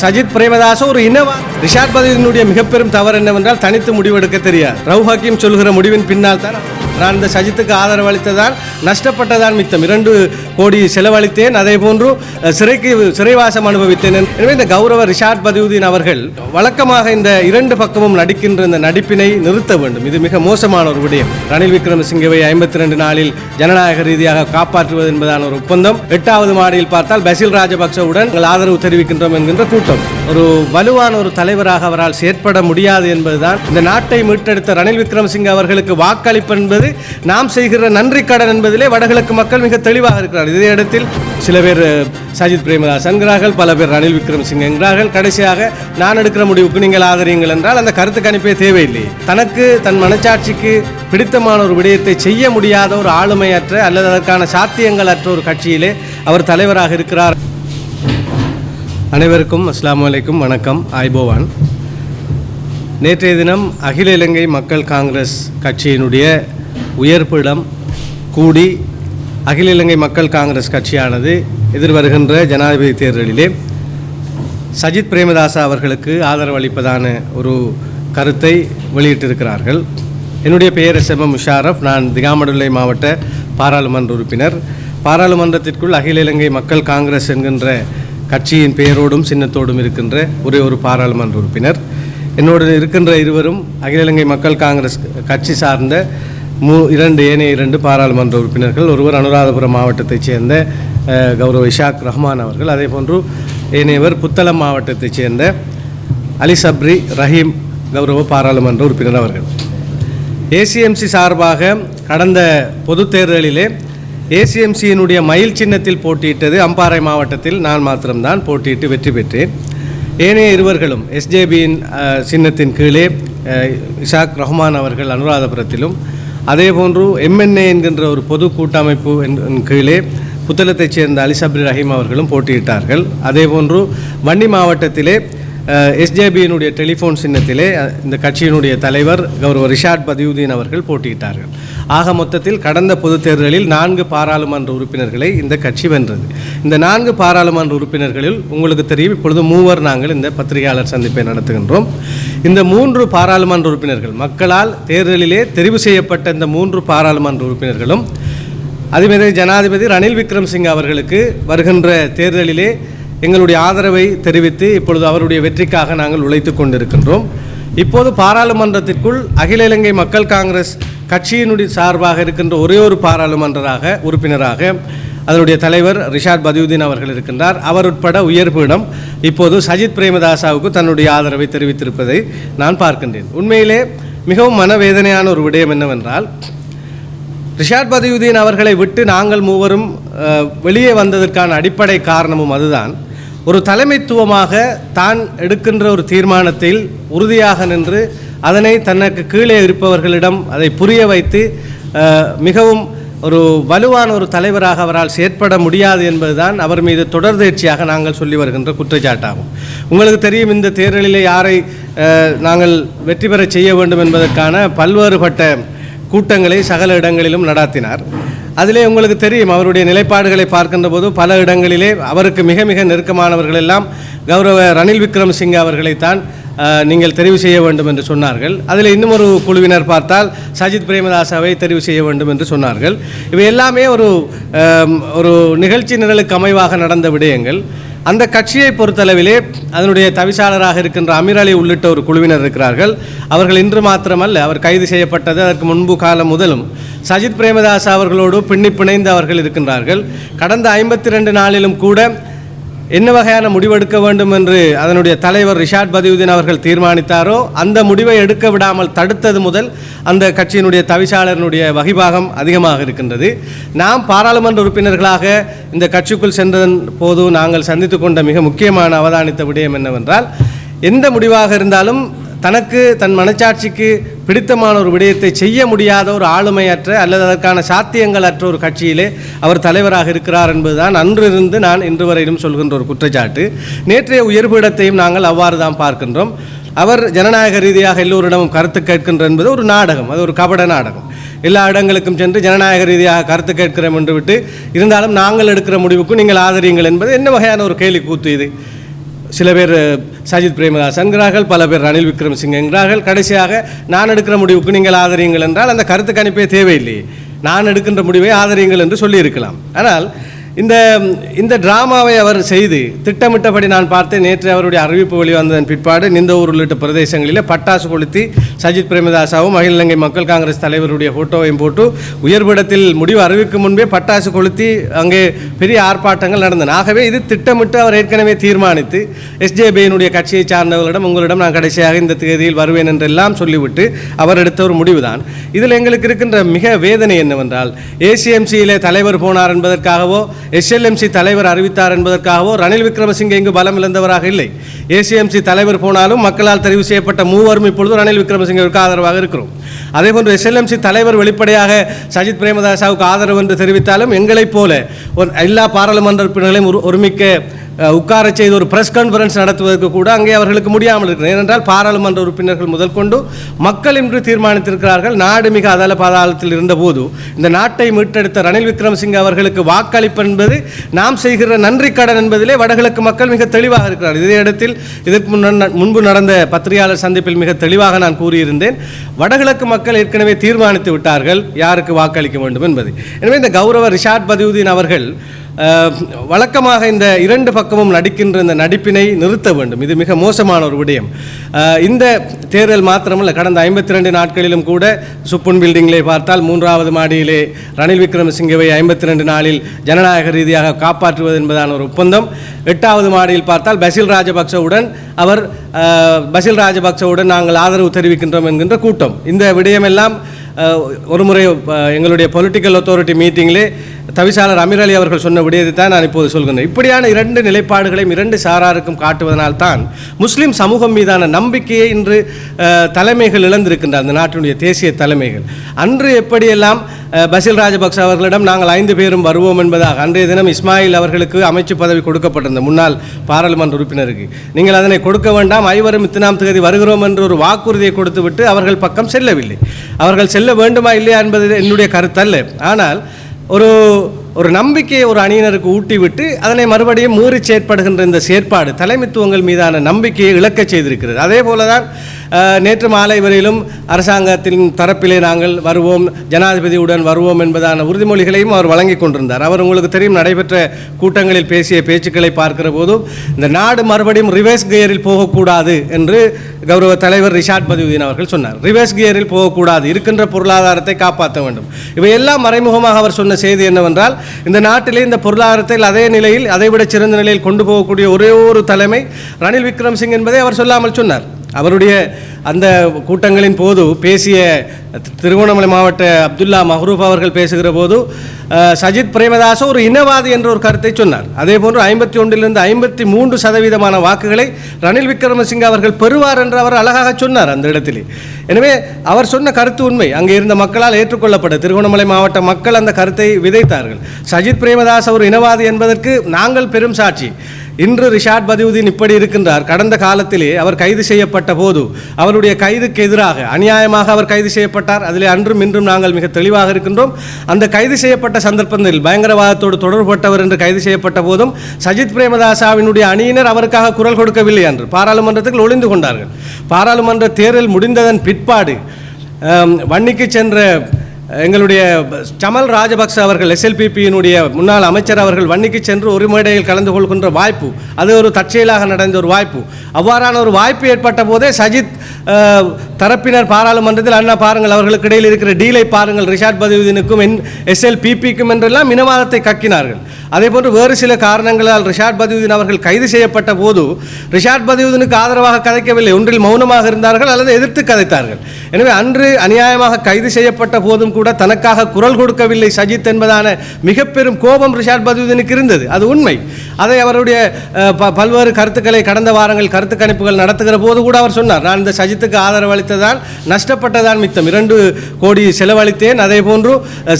சஜித் பிரேமதாச ஒரு இனவா ரிஷாத் பதினுடைய மிகப்பெரும் தவறு என்னவென்றால் தனித்து முடிவெடுக்க தெரியாது. ரவு ஹக்கீம் சொல்கிற முடிவின் பின்னால் தான் நான் இந்த சஜித்துக்கு ஆதரவு அளித்ததான் நஷ்டப்பட்டதான் மித்தம். இரண்டு கோடி செலவழித்தேன். அதே போன்று சிறைக்கு சிறைவாசம் அனுபவித்தேன். எனவே இந்த கௌரவ ரிஷாட் பதியுதீன் அவர்கள் வழக்கமாக இந்த இரண்டு பக்கமும் நடிக்கின்ற இந்த நடிப்பினை நிறுத்த வேண்டும். இது மிக மோசமான ஒரு விடயம். ரணில் விக்ரமசிங்கவை ஐம்பத்தி ரெண்டு நாளில் ஜனநாயக ரீதியாக காப்பாற்றுவது என்பதான ஒரு ஒப்பந்தம். எட்டாவது மாடியில் பார்த்தால் பசில் ராஜபக்சவுடன் நாங்கள் ஆதரவு தெரிவிக்கின்றோம் என்கின்ற கூட்டம். ஒரு வலுவான ஒரு தலைவராக அவரால் செயற்பட முடியாது என்பதுதான். இந்த நாட்டை மீட்டெடுத்த ரணில் விக்ரமசிங்க அவர்களுக்கு வாக்களிப்பு என்பது நாம் செய்கிற நன்றி கடன் என்பதிலே வடகிழக்கு மக்கள் மிக தெளிவாக இருக்கிறார் இதே இடத்தில் சில பேர் சஜித் பிரேமதாஸ் என்கிறார்கள் பல பேர் ரணில் விக்ரமசிங்க என்கிறார்கள். கடைசியாக நான் எடுக்கிற முடிவுக்கு நீங்கள் ஆதரியுங்கள் என்றால் அந்த கருத்து கணிப்பே தேவையில்லை. தனக்கு தன் மனச்சாட்சிக்கு பிடித்தமான ஒரு விடயத்தை செய்ய முடியாத ஒரு ஆளுமையற்ற அல்லது அதற்கான சாத்தியங்கள் அற்ற ஒரு கட்சியிலே அவர் தலைவராக இருக்கிறார். அனைவருக்கும் அஸ்லாம் அலைக்கும். வணக்கம். ஆய்போவான் நேற்றைய தினம் அகில இலங்கை மக்கள் காங்கிரஸ் கட்சியினுடைய உயர்ப்பிடம் கூடி அகில இலங்கை மக்கள் காங்கிரஸ் கட்சியானது எதிர்வருகின்ற ஜனாதிபதி தேர்தலிலே சஜித் பிரேமதாசா அவர்களுக்கு ஆதரவு அளிப்பதான ஒரு கருத்தை வெளியிட்டிருக்கிறார்கள். என்னுடைய பெயர் எஸ். எம். முஷாரஃப். நான் திகாமடுல்லை மாவட்ட பாராளுமன்ற உறுப்பினர். பாராளுமன்றத்திற்குள் அகில இலங்கை மக்கள் காங்கிரஸ் என்கின்ற கட்சியின் பெயரோடும் சின்னத்தோடும் இருக்கின்ற ஒரே ஒரு பாராளுமன்ற உறுப்பினர். என்னோடு இருக்கின்ற இருவரும் அகில இலங்கை மக்கள் காங்கிரஸ் கட்சி சார்ந்த மூ இரண்டு ஏனைய இரண்டு பாராளுமன்ற உறுப்பினர்கள் ஒருவர் அனுராதபுரம் மாவட்டத்தைச் சேர்ந்த கௌரவ இஷாக் ரஹ்மான் அவர்கள் அதே போன்று ஏனையவர் புத்தளம் மாவட்டத்தைச் சேர்ந்த அலி சப்ரி ரஹீம் கௌரவ பாராளுமன்ற உறுப்பினர் அவர்கள். ஏசிஎம்சி சார்பாக கடந்த பொதுத் தேர்தலிலே ஏசிஎம்சியினுடைய மயில் சின்னத்தில் போட்டியிட்டது அம்பாறை மாவட்டத்தில் நான் மாத்திரம்தான் போட்டியிட்டு வெற்றி பெற்றேன். ஏனைய இருவர்களும் எஸ்ஜேபியின் சின்னத்தின் கீழே இஷாக் ரஹ்மான் அவர்கள் அனுராதபுரத்திலும் அதே போன்று எம்என்ஏ என்கின்ற ஒரு பொது கூட்டமைப்பு என் கீழே புத்தளத்தைச் சேர்ந்த அலி ரஹீம் அவர்களும் போட்டியிட்டார்கள். அதே போன்று வன்னி மாவட்டத்திலே எஸ்ஜேபியினுடைய டெலிஃபோன் சின்னத்திலே இந்த கட்சியினுடைய தலைவர் கௌரவ ரிஷாட் பதியுதீன் அவர்கள் போட்டியிட்டார்கள். ஆக மொத்தத்தில் கடந்த பொதுத் தேர்தலில் நான்கு பாராளுமன்ற உறுப்பினர்களை இந்த கட்சி வென்றது. இந்த நான்கு பாராளுமன்ற உறுப்பினர்களில் உங்களுக்கு தெரியும் இப்பொழுது மூவர் நாங்கள் இந்த பத்திரிகையாளர் சந்திப்பை நடத்துகின்றோம். இந்த மூன்று பாராளுமன்ற உறுப்பினர்கள் மக்களால் தேர்தலிலே தெரிவு செய்யப்பட்ட இந்த மூன்று பாராளுமன்ற உறுப்பினர்களும் அதேமாதிரி ஜனாதிபதி ரணில் விக்ரம்சிங் அவர்களுக்கு வருகின்ற தேர்தலிலே எங்களுடைய ஆதரவை தெரிவித்து இப்பொழுது அவருடைய வெற்றிக்காக நாங்கள் உழைத்து கொண்டிருக்கின்றோம். இப்போது பாராளுமன்றத்திற்குள் அகில இலங்கை மக்கள் காங்கிரஸ் கட்சியினுடைய சார்பாக இருக்கின்ற ஒரே ஒரு பாராளுமன்றராக உறுப்பினராக அதனுடைய தலைவர் ரிஷாட் பதியுதீன் அவர்கள் இருக்கின்றார். அவர் உட்பட உயர்பீடம் இப்போது சஜித் பிரேமதாசாவுக்கு தன்னுடைய ஆதரவை தெரிவித்திருப்பதை நான் பார்க்கின்றேன். உண்மையிலே மிகவும் மனவேதனையான ஒரு விடயம் என்னவென்றால் ரிஷாத் பதியுதீன் அவர்களை விட்டு நாங்கள் மூவரும் வெளியே வந்ததற்கான அடிப்படை காரணமும் அதுதான். ஒரு தலைமைத்துவமாக தான் எடுக்கின்ற ஒரு தீர்மானத்தில் உறுதியாக நின்று அதனை தனக்கு கீழே இருப்பவர்களிடம் அதை புரிய வைத்து மிகவும் ஒரு வலுவான ஒரு தலைவராக அவரால் செயற்பட முடியாது என்பதுதான் அவர் மீது தொடர்தேர்ச்சியாக நாங்கள் சொல்லி வருகின்ற குற்றச்சாட்டாகும். உங்களுக்கு தெரியும் இந்த தேர்தலிலே யாரை நாங்கள் வெற்றி பெறச் செய்ய வேண்டும் என்பதற்கான பல்வேறுபட்ட கூட்டங்களை சகல இடங்களிலும் நடாத்தினார். அதிலே உங்களுக்கு தெரியும் அவருடைய நிலைப்பாடுகளை பார்க்கின்ற போது பல இடங்களிலே அவருக்கு மிக மிக நெருக்கமானவர்கள் எல்லாம் கௌரவ ரணில் விக்ரமசிங்க அவர்களைத்தான் நீங்கள் தெரிவு செய்ய வேண்டும் என்று சொன்னார்கள். அதில் இன்னும் ஒரு குழுவினர் பார்த்தால் சஜித் பிரேமதாசாவை தெரிவு செய்ய வேண்டும் என்று சொன்னார்கள். இவை எல்லாமே ஒரு ஒரு நிகழ்ச்சி நிரலுக்கு அமைவாக நடந்த விடயங்கள். அந்த கட்சியை பொறுத்தளவிலே அதனுடைய தவிசாளராக இருக்கின்ற அமீர் அலி உள்ளிட்ட ஒரு குழுவினர் இருக்கிறார்கள். அவர்கள் இன்று மாத்திரமல்ல அவர் கைது செய்யப்பட்டது அதற்கு முன்பு காலம் முதலும் சஜித் பிரேமதாஸ் அவர்களோடு பின்னி பிணைந்து அவர்கள் இருக்கின்றார்கள். கடந்த ஐம்பத்தி ரெண்டு நாளிலும் கூட என்ன வகையான முடிவெடுக்க வேண்டும் என்று அதனுடைய தலைவர் ரிஷாட் பதியுதீன் அவர்கள் தீர்மானித்தாரோ அந்த முடிவை எடுக்க விடாமல் தடுத்தது முதல் அந்த கட்சியினுடைய தவிசாளரினுடைய வகிபாகம் அதிகமாக இருக்கின்றது. நாம் பாராளுமன்ற உறுப்பினர்களாக இந்த கட்சிக்குள் சென்றதன் போது நாங்கள் சந்தித்து கொண்ட மிக முக்கியமான அவதானித்த விடயம் என்னவென்றால் எந்த முடிவாக இருந்தாலும் தனக்கு தன் மனச்சாட்சிக்கு பிடித்தமான ஒரு விடயத்தை செய்ய முடியாத ஒரு ஆளுமையற்ற அல்லது அதற்கான சாத்தியங்கள் அற்ற ஒரு கட்சியிலே அவர் தலைவராக இருக்கிறார் என்பதுதான் அன்றிருந்து நான் இன்று வரையிலும் சொல்கின்ற ஒரு குற்றச்சாட்டு. நேற்றைய உயர்பீடத்தையும் நாங்கள் அவ்வாறு தான் பார்க்கின்றோம். அவர் ஜனநாயக ரீதியாக எல்லோரிடமும் கருத்து கேட்கின்ற என்பது ஒரு நாடகம் அது ஒரு கபட நாடகம். எல்லா இடங்களுக்கும் சென்று ஜனநாயக ரீதியாக கருத்து கேட்கிறோம் என்று விட்டு இருந்தாலும் நாங்கள் எடுக்கிற முடிவுக்கு நீங்கள் ஆதரியுங்கள் என்பது என்ன வகையான ஒரு கேலி கூத்து இது? சில பேர் சஜித் பிரேமதாசன்கிறார்கள் பல பேர் ரணில் விக்ரமசிங்க என்கிறார்கள். கடைசியாக நான் எடுக்கிற முடிவுக்கு நீங்கள் ஆதரியுங்கள் என்றால் அந்த கருத்து கணிப்பே தேவையில்லை. நான் எடுக்கின்ற முடிவை ஆதரியுங்கள் என்று சொல்லியிருக்கலாம். ஆனால் இந்த இந்த டிராமாவை அவர் செய்து திட்டமிட்டபடி நான் பார்த்தேன். நேற்று அவருடைய அறிவிப்பு வெளிவந்ததன் பிற்பாடு நிந்தவூர் உள்ளிட்ட பிரதேசங்களிலே பட்டாசு கொளுத்தி சஜித் பிரேமதாசாவும் அகில இலங்கை மக்கள் காங்கிரஸ் தலைவருடைய போட்டோவையும் போட்டு உயர்விடத்தில் முடிவு அறிவிக்கும் முன்பே பட்டாசு கொளுத்தி அங்கே பெரிய ஆர்ப்பாட்டங்கள் நடந்தன. ஆகவே இது திட்டமிட்டு அவர் ஏற்கனவே தீர்மானித்து எஸ்ஜேபியினுடைய கட்சியை சார்ந்தவர்களிடம் உங்களிடம் நான் கடைசியாக இந்த தேதியில் வருவேன் என்றெல்லாம் சொல்லிவிட்டு அவர் எடுத்த ஒரு முடிவுதான். இதில் எங்களுக்கு இருக்கின்ற மிக வேதனை என்னவென்றால் ஏசிஎம்சியிலே தலைவர் போனார் என்பதற்காகவோ எஸ்எல்எம்சி தலைவர் அறிவித்தார் என்பதற்காகவோ ரணில் விக்ரமசிங்கே இங்கு பலம் இழந்தவராக இல்லை. ஏசிஎம்சி தலைவர் போனாலும் மக்களால் தெரிவு செய்யப்பட்ட மூவரும் இப்பொழுது ரணில் விக்ரமசிங்கவிற்கு ஆதரவாக இருக்கிறோம். அதேபோன்று எஸ்எல்எம்சி தலைவர் வெளிப்படையாக சஜித் பிரேமதாசாவுக்கு ஆதரவு என்று தெரிவித்தாலும் எங்களைப் போல ஒரு எல்லா பாராளுமன்ற உறுப்பினர்களையும் ஒரு- ஒருமிக்க உட்கார செய்து ஒரு பிரஸ் கான்ஃபரன்ஸ் நடத்துவதற்கு கூட அங்கே அவர்களுக்கு முடியாமல் இருக்கிறது. ஏனென்றால் பாராளுமன்ற உறுப்பினர்கள் முதல் கொண்டு மக்கள் இன்று தீர்மானித்திருக்கிறார்கள். நாடு மிக அதல பாதாளத்தில் இருந்தபோது இந்த நாட்டை மீட்டெடுத்த ரணில் விக்ரமசிங்க அவர்களுக்கு வாக்களிப்பு என்பது நாம் செய்கிற நன்றி கடன் என்பதிலே வடகிழக்கு மக்கள் மிக தெளிவாக இருக்கிறார்கள். இதே இடத்தில் இதற்கு முன்பு நடந்த பத்திரிகையாளர் சந்திப்பில் மிக தெளிவாக நான் கூறியிருந்தேன். வடகிழக்கு மக்கள் ஏற்கனவே தீர்மானித்து விட்டார்கள். யாருக்கு வாக்களிக்க வேண்டும் என்பது. எனவே இந்த கௌரவ ரிஷாட் பதியுதீன் அவர்கள் வழக்கமாக இந்த இரண்டு பக்கமும் நடிக்கின்ற இந்த நடிப்பினை நிறுத்த வேண்டும். இது மிக மோசமான ஒரு விடயம். இந்த தேர்தல் மாத்திரமல்ல கடந்த ஐம்பத்தி ரெண்டு நாட்களிலும் கூட சுப்புன் பில்டிங்கிலே பார்த்தால் மூன்றாவது மாடியிலே ரணில் விக்ரமசிங்கவை ஐம்பத்தி ரெண்டு நாளில் ஜனநாயக ரீதியாக காப்பாற்றுவது என்பதான ஒரு ஒப்பந்தம். எட்டாவது மாடியில் பார்த்தால் பசில் ராஜபக்சவுடன் அவர் பசில் ராஜபக்சவுடன் நாங்கள் ஆதரவு தெரிவிக்கின்றோம் என்கின்ற கூட்டம். இந்த விடயமெல்லாம் ஒரு முறை எங்களுடைய பொலிட்டிக்கல் அத்தாரிட்டி மீட்டிங்கிலே தவிசாளர் அமிரலி அவர்கள் சொன்ன விடயத்தை தான் நான் இப்போது சொல்கிறேன் இப்படியான இரண்டு நிலைப்பாடுகளையும் இரண்டு சாராருக்கும் காட்டுவதனால் தான் சமூகம் மீதான நம்பிக்கையை இன்று தலைமைகள் இழந்திருக்கின்ற அந்த நாட்டினுடைய தேசிய தலைமைகள். அன்று எப்படியெல்லாம் பசில் ராஜபக்ச அவர்களிடம் நாங்கள் ஐந்து பேரும் வருவோம் என்பதாக அன்றைய தினம் இஸ்மாயில் அவர்களுக்கு அமைச்சு பதவி கொடுக்கப்பட்டிருந்த முன்னாள் பாராளுமன்ற உறுப்பினருக்கு. நீங்கள் அதனை கொடுக்க வேண்டாம் ஐவரும் இத்தனாம் தேதி வருகிறோம் என்று ஒரு வாக்குறுதியை கொடுத்துவிட்டு அவர்கள் பக்கம் செல்லவில்லை. அவர்கள் செல்ல வேண்டுமா இல்லையா என்பது என்னுடைய கருத்தல்ல. ஆனால் ஒரு ஒரு நம்பிக்கையை ஒரு அணியினருக்கு ஊட்டிவிட்டு அதனை மறுபடியும் மீறி செயற்படுகின்ற இந்த செயற்பாடு தலைமைத்துவங்கள் மீதான நம்பிக்கையை இழக்கச் செய்திருக்கிறது. அதே போல தான் நேற்று மாலை வரையிலும் அரசாங்கத்தின் தரப்பிலே நாங்கள் வருவோம் ஜனாதிபதியுடன் வருவோம் என்பதான உறுதிமொழிகளையும் அவர் வழங்கி கொண்டிருந்தார். அவர் உங்களுக்கு தெரியும் நடைபெற்ற கூட்டங்களில் பேசிய பேச்சுக்களை பார்க்கிற போதும் இந்த நாடு மறுபடியும் ரிவர்ஸ் கியரில் போகக்கூடாது என்று கௌரவ தலைவர் ரிஷாட் பதிவுதீன் அவர்கள் சொன்னார். ரிவர்ஸ் கியரில் போகக்கூடாது. இருக்கின்ற பொருளாதாரத்தை காப்பாற்ற வேண்டும். இவையெல்லாம் மறைமுகமாக அவர் சொன்ன செய்தி என்னவென்றால் இந்த நாட்டிலே இந்த பொருளாதாரத்தில் அதே நிலையில் அதைவிட சிறந்த நிலையில் கொண்டு போகக்கூடிய ஒரே ஒரு தலைமை ரணில் விக்ரம்சிங் என்பதை அவர் சொல்லாமல் சொன்னார். அவருடைய அந்த கூட்டங்களின் போது பேசிய தி- திருகோணமலை மாவட்ட அப்துல்லா மஹரூப் அவர்கள் பேசுகிற போது சஜித் பிரேமதாச ஒரு இனவாதி என்ற ஒரு கருத்தை சொன்னார். அதே போன்று ஐம்பத்தி ஒன்றிலிருந்து ஐம்பத்தி மூன்று சதவீதமான வாக்குகளை ரணில் விக்ரமசிங்க அவர்கள் பெறுவார் என்று அவர் அழகாக சொன்னார் அந்த இடத்திலே. எனவே அவர் சொன்ன கருத்து உண்மை. அங்கே இருந்த மக்களால் ஏற்றுக்கொள்ளப்பட்ட திருகோணமலை மாவட்ட மக்கள் அந்த கருத்தை விதைத்தார்கள். சஜித் பிரேமதாஸ் ஒரு இனவாதி என்பதற்கு நாங்கள் பெரும் சாட்சி. இன்று ரிஷாட் பதிவுதீன் இப்படி இருக்கின்றார். கடந்த காலத்திலே அவர் கைது செய்யப்பட்ட போது அவருடைய கைதுக்கு எதிராக அநியாயமாக அவர் கைது செய்யப்பட்டார். அதிலே அன்றும் இன்றும் நாங்கள் மிக தெளிவாக இருக்கின்றோம். அந்த கைது செய்யப்பட்ட சந்தர்ப்பத்தில் பயங்கரவாதத்தோடு தொடர்பட்டவர் என்று கைது செய்யப்பட்ட போதும் சஜித் பிரேமதாசாவினுடைய அணியினர் அவருக்காக குரல் கொடுக்கவில்லை என்று பாராளுமன்றத்தில் ஒளிந்து கொண்டார்கள். பாராளுமன்ற தேர்தல் முடிந்ததன் பிற்பாடு வன்னிக்கு சென்ற எங்களுடைய சமல் ராஜபக்ச அவர்கள் எஸ்எல்பிபியினுடைய முன்னாள் அமைச்சர் அவர்கள் வன்னிக்கு சென்று ஒரு மேடையில் கலந்து கொள்கின்ற வாய்ப்பு அது ஒரு தற்செயலாக நடந்த ஒரு வாய்ப்பு. அவ்வாறான ஒரு வாய்ப்பு ஏற்பட்ட போதே சஜித் தரப்பினர் பாராளுமன்றத்தில் அண்ணா பாருங்கள் அவர்களுக்கு இடையில் இருக்கிற டீலை பாருங்கள். ரிஷாட் பதிவுதீனுக்கும் என் எஸ்எல்பிபிக்கும் என்றெல்லாம் இனவாதத்தை கக்கினார்கள். அதே போன்று வேறு சில காரணங்களால் ரிஷாட் பதிவுதீன் அவர்கள் கைது செய்யப்பட்ட போது ரிஷாட் பதிவுதீனுக்கு ஆதரவாக கதைக்கவில்லை. ஒன்றில் மௌனமாக இருந்தார்கள் அல்லது எதிர்த்து கதைத்தார்கள். எனவே அன்று அநியாயமாக கைது செய்யப்பட்ட போதும் கூட தனக்காக குரல் கொடுக்கவில்லை சஜித் என்பதான மிக பெரும் கோபம் ரிஷாட் பதிவுதீனுக்கு இருந்தது. அது உண்மை. அதை அவருடைய ப- பல்வேறு கருத்துக்களை கடந்த வாரங்கள் கருத்து கணிப்புகள் நடத்துகிற போது கூட அவர் சொன்னார். நான் இந்த சஜித் அஜித்துக்கு ஆதரவு அளித்ததால் நஷ்டப்பட்டதான் மித்தம். இரண்டு கோடி செலவழித்தேன். அதே போன்று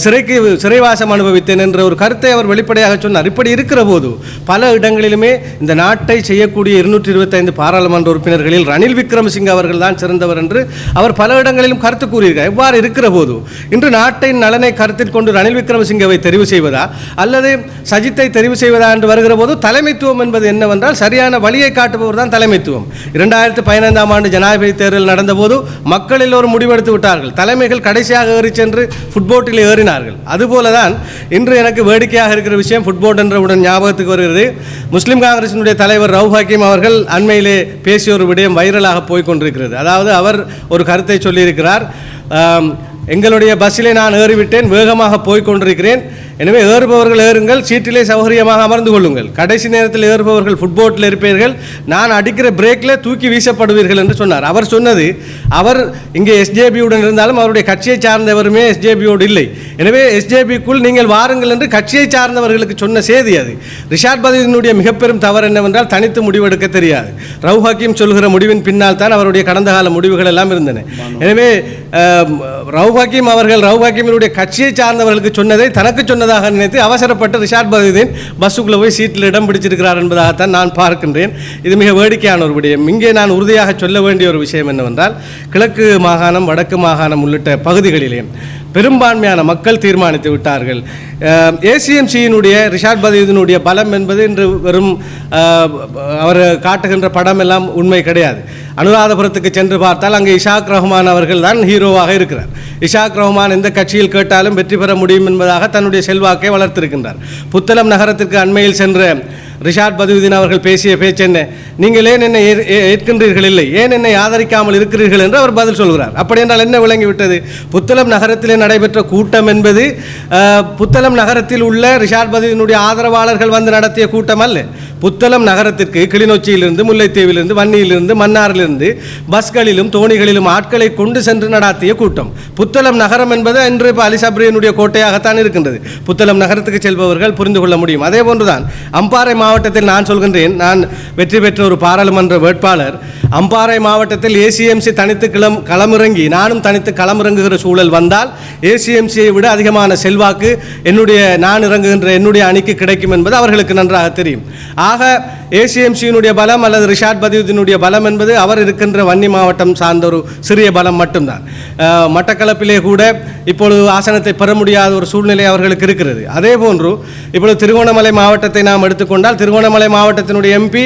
சிறைக்கு சிறைவாசம் அனுபவித்தேன் என்ற ஒரு கருத்தை அவர் வெளிப்படையாக சொன்னார். இப்படி இருக்கிற போது பல இடங்களிலுமே இந்த நாட்டை செய்யக்கூடிய இருநூற்றி இருபத்தைந்து பாராளுமன்ற உறுப்பினர்களில் ரணில் விக்ரமசிங்க அவர்கள் தான் சிறந்தவர் என்று அவர் பல இடங்களிலும் கருத்து கூறியிருக்கார். எவ்வாறு இருக்கிற போது இன்று நாட்டின் நலனை கருத்தில் கொண்டு ரணில் விக்ரமசிங்கவை தெரிவு செய்வதா? அல்லது சஜித்தை தெரிவு செய்வதா என்று வருகிற போது தலைமைத்துவம் என்பது என்னவென்றால் சரியான வழியை காட்டுபவர் தான் தலைமைத்துவம். இரண்டாயிரத்து பதினைந்தாம் ஆண்டு ஜனாதிபதி தேர்தல் நடந்தபோது மக்கள் எல்லோரும் முடிவெடுத்து விட்டார்கள். தலைமைகள் கடைசியாக ஏறி சென்று ஃபுட்போட்டில் ஏறினார்கள். அதுபோல தான் இன்று எனக்கு வேடிக்கையாக இருக்கிற விஷயம் ஃபுட்போட் என்றவுடன் ஞாபகத்துக்கு வருகிறது. முஸ்லீம் காங்கிரசினுடைய தலைவர் ரவு ஹாக்கிம் அவர்கள் அண்மையிலே பேசிய ஒரு விடயம் வைரலாக போய்கொண்டிருக்கிறது. அதாவது அவர் ஒரு கருத்தை சொல்லியிருக்கிறார். எங்களுடைய பஸ்ஸிலே நான் ஏறிவிட்டேன் வேகமாக போய் கொண்டிருக்கிறேன் எனவே ஏறுபவர்கள் ஏறுங்கள் சீட்டிலே சௌகரியமாக அமர்ந்து கொள்ளுங்கள். கடைசி நேரத்தில் ஏறுபவர்கள் ஃபுட்போட்டில் இருப்பீர்கள். நான் அடிக்கிற பிரேக்கில் தூக்கி வீசப்படுவீர்கள் என்று சொன்னார். அவர் சொன்னது அவர் இங்கே எஸ்ஜேபியுடன் இருந்தாலும் அவருடைய கட்சியை சார்ந்தவருமே எஸ்ஜேபியோடு இல்லை. எனவே எஸ்ஜேபிக்குள் நீங்கள் வாருங்கள் என்று கட்சியை சார்ந்தவர்களுக்கு சொன்ன செய்தி அது. ரிஷாட் பதினுடைய மிகப்பெரும் தவறு என்னவென்றால் தனித்து முடிவெடுக்க தெரியாது. ரவு ஹக்கீம் சொல்கிற முடிவின் பின்னால் தான் அவருடைய கடந்த கால முடிவுகள் எல்லாம் இருந்தன. எனவே அஹ், ரவு ஹக்கீம் அவர்கள் ரவு ஹக்கீமினுடைய கட்சியை சார்ந்தவர்களுக்கு சொன்னதை தனக்கு சொன்னதாக நினைத்து அவசரப்பட்டு ரிஷாட் பதிதீன் பஸ்ஸுக்குள்ளே போய் சீட்டில் இடம் பிடிச்சிருக்கிறார் என்பதாகத்தான் நான் பார்க்கின்றேன். இது மிக வேடிக்கையான ஒரு விடயம். இங்கே நான் உறுதியாக சொல்ல வேண்டிய ஒரு விஷயம் என்னவென்றால் கிழக்கு மாகாணம் வடக்கு மாகாணம் உள்ளிட்ட பகுதிகளிலே பெரும்பான்மையான மக்கள் தீர்மானித்து விட்டார்கள். ஏசிஎம்சியினுடைய ரிஷாட் பதியுதனுடைய பலம் என்பது இன்று வெறும் அவர் காட்டுகின்ற படம் எல்லாம் உண்மை கிடையாது. அனுராதபுரத்துக்கு சென்று பார்த்தால் அங்கே இஷாக் ரஹ்மான் அவர்கள் தான் ஹீரோவாக இருக்கிறார். இஷாக் ரஹ்மான் எந்த கட்சியில் கேட்டாலும் வெற்றி பெற முடியும் என்பதாக தன்னுடைய செல்வாக்கை வளர்த்திருக்கின்றார். புத்தளம் நகரத்திற்கு அண்மையில் சென்ற ரிஷாட் பதியுதீன் அவர்கள் பேசிய பேச்சு என்ன? நீங்கள் ஏன் என்னை ஏற்- ஏ- ஏற்கின்றீர்கள் இல்லை? ஏன் என்னை ஆதரிக்காமல் இருக்கிறீர்கள் என்று அவர் பதில் சொல்கிறார். அப்படி என்றால் என்ன விளங்கிவிட்டது புத்தளம் நகரத்திலே நடைபெற்ற கூட்டம் என்பது புத்தளம் நகரத்தில் உள்ள ரிஷாட் பதியுதீனுடைய ஆதரவாளர்கள் வந்து நடத்திய கூட்டம் அல்ல. புத்தளம் நகரத்திற்கு கிளிநொச்சியிலிருந்து முல்லைத்தீவிலிருந்து வன்னியிலிருந்து மன்னாரிலிருந்து பஸ்களிலும் தோணிகளிலும் ஆட்களை கொண்டு சென்று நடாத்திய கூட்டம். புத்தளம் நகரம் என்பது இன்று இப்போ அலிசப்ரியனுடைய கோட்டையாகத்தான் இருக்கின்றது. புத்தளம் நகரத்துக்கு செல்பவர்கள் புரிந்து கொள்ள முடியும். அதே போன்றுதான் அம்பாறை மாவட்டத்தில் நான் சொல்கின்றேன் நான் வெற்றி பெற்ற ஒரு பாராளுமன்ற வேட்பாளர். அம்பாறை மாவட்டத்தில் ஏசிஎம்சி தனித்து கிளம் களமிறங்கி நானும் தனித்து களமிறங்குகிற சூழல் வந்தால் ஏசிஎம்சியை விட அதிகமான செல்வாக்கு என்னுடைய நான் இறங்குகின்ற என்னுடைய அணிக்கு கிடைக்கும் என்பது அவர்களுக்கு நன்றாக தெரியும். ஆக ஏசிஎம்சியினுடைய பலம் அல்லது ரிஷாட் பதியுதீனுடைய பலம் என்பது அவர் இருக்கின்ற வன்னி மாவட்டம் சார்ந்த ஒரு சிறிய பலம் மட்டும்தான். மட்டக்களப்பிலே கூட இப்பொழுது ஆசனத்தை பெற முடியாத ஒரு சூழ்நிலை அவர்களுக்கு இருக்கிறது. அதே போன்று இப்பொழுது திருகோணமலை மாவட்டத்தை நாம் எடுத்துக்கொண்டால் திருகோணமலை மாவட்டத்தினுடைய எம்பி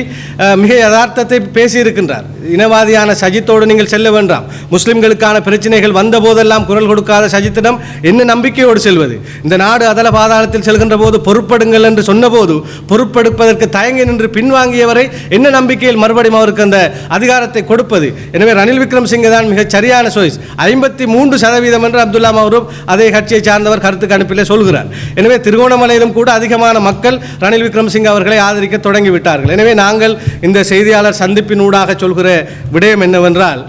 மிக யதார்த்தத்தை பேசியிருக்கின்றார். இனவாதியான சஜித்தோடு நீங்கள் செல்ல வேண்டாம். முஸ்லிம்களுக்கான பிரச்சனைகள் வந்த போதெல்லாம் குரல் கொடுக்காத சஜித்திடம் என்ன நம்பிக்கையோடு செல்வது? இந்த நாடு அதல பாதாளத்தில் செல்கின்ற போது பொறுப்படுங்கள் என்று சொன்னபோது பொறுப்பெடுப்பதற்கு தயங்கி நின்று பின்வாங்கியவரை என்ன நம்பிக்கையில் மறுபடியும் அவருக்கு அந்த அதிகாரத்தை கொடுப்பது? எனவே ரணில் விக்ரமசிங்கே தான் மிகச் சரியான சோய்ஸ் ஐம்பத்தி மூன்று சதவீதம் என்று அப்துல்லா மஹரூப் அதே கட்சியை சார்ந்தவர் கருத்துக்கு அனுப்பிலே சொல்கிறார். எனவே திருகோணமலையிலும் கூட அதிகமான மக்கள் ரணில் விக்ரமசிங்க அவர்களை ஆதரிக்க தொடங்கிவிட்டார்கள். எனவே நாங்கள் இந்த செய்தியாளர் சந்திப்பின் ஊடாக சொல்கிற விடயம் என்னவென்றால்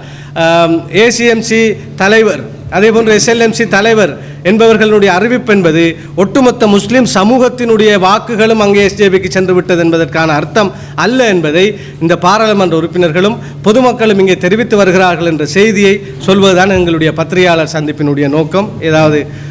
ஏசிஎம்சி தலைவர் அதேபோன்று எஸ்எல்எம்சி தலைவர் என்பவர்களுடைய அறிவிப்பு என்பது ஒட்டுமொத்த முஸ்லிம் சமூகத்தினுடைய வாக்குகளும் அங்கே எஸ்ஜேபிக்கு சென்று விட்டது என்பதற்கான அர்த்தம் அல்ல என்பதை இந்த பாராளுமன்ற உறுப்பினர்களும் பொதுமக்களும் இங்கே தெரிவித்து வருகிறார்கள் என்ற செய்தியை சொல்வதுதான் எங்களுடைய பத்திரிகையாளர் சந்திப்பினுடைய நோக்கம். ஏதாவது